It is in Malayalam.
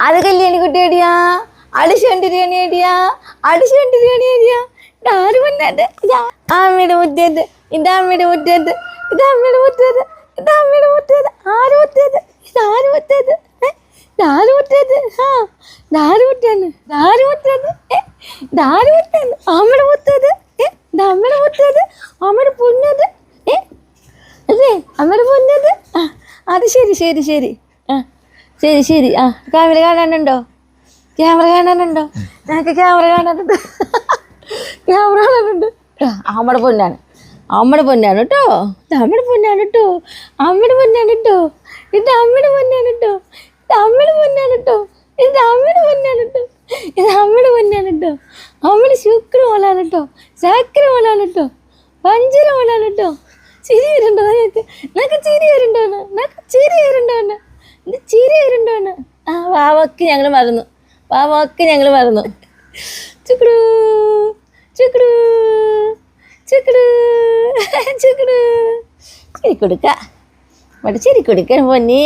അത് കല്യാണി കുട്ടിയടിയാ അടിച്ചുകൊണ്ടിരിക്കണിയടിയാ അടിച്ചുകൊണ്ടിരിക്കണിയടിയാ ആര് പൊന്നത് അമ്മയുടെ മുറ്റത്ത്. ഇതാ അമ്മയുടെ മുറ്റത്ത്. ഇതാ അമ്മയുടെ മുറ്റത്ത്. ഇത് അമ്മയുടെ മുറ്റത്ത്. ആര് മുറ്റത്ത്? ഇത് ആര് മുറ്റത്ത്? ഏ? ഇതാര് മുറ്റത്ത്? ആ. ഇതാര് മുറ്റാണ് ഇതാര് മുറ്റത്ത്? ഏ? ഇതാര് മുറ്റാണ് അമ്മയുടെ ഇത് അമ്മയുടെ മുറ്റത്ത്. അമ്മയുടെ പൊന്നത്. അതെ അമ്മയുടെ പൊന്നത്? അത് ശരി ശരി ശരി. ശരി ശരി. ആ ക്യാമറ കാണാനുണ്ടോ? ക്യാമറ കാണാനുണ്ടോ? ഞങ്ങൾക്ക് ക്യാമറ കാണാനുണ്ട്. ക്യാമറ കാണാനുണ്ട്. ആ, അമ്മയുടെ പൊന്നാണ്. അമ്മടെ പൊന്നാണ് കേട്ടോ. അമ്മടെ പൊന്നാണ് കേട്ടോ. അമ്മടെ പൊന്നാണ് കേട്ടോ. ഇത് അമ്മടെ പൊന്നാണ് കേട്ടോ. ഇത് അമ്മയുടെ പൊന്നാണ് കേട്ടോ. ഇത് അമ്മടെ പൊന്നാണ് കേട്ടോ. ഇത് അമ്മയുടെ പൊന്നാണ് കേട്ടോ. അമ്മയുടെ ശുക്ര പോലാണ് കേട്ടോ. ചാക്കര പോലാണ് കേട്ടോ. പഞ്ചര പോലാണ് കേട്ടോ. ചിരി വരുന്നുണ്ടോ നിനക്ക്? നിനക്ക് ചിരി വരുന്നുണ്ടോ? നിനക്ക് ചിരി വരുന്നുണ്ടോന്ന് ഇത് ചിരി വരുന്നുണ്ടോന്ന് ആ വാവക്ക് ഞങ്ങൾ മറന്നു. വാവക്ക് ഞങ്ങൾ മറന്നു. ചുക്കടു ചുക്കടു ചുക്കടു ചുക്കടു. ചിരി കൊടുക്ക. ഇവിടെ ചിരി കൊടുക്കാൻ പൊന്നി.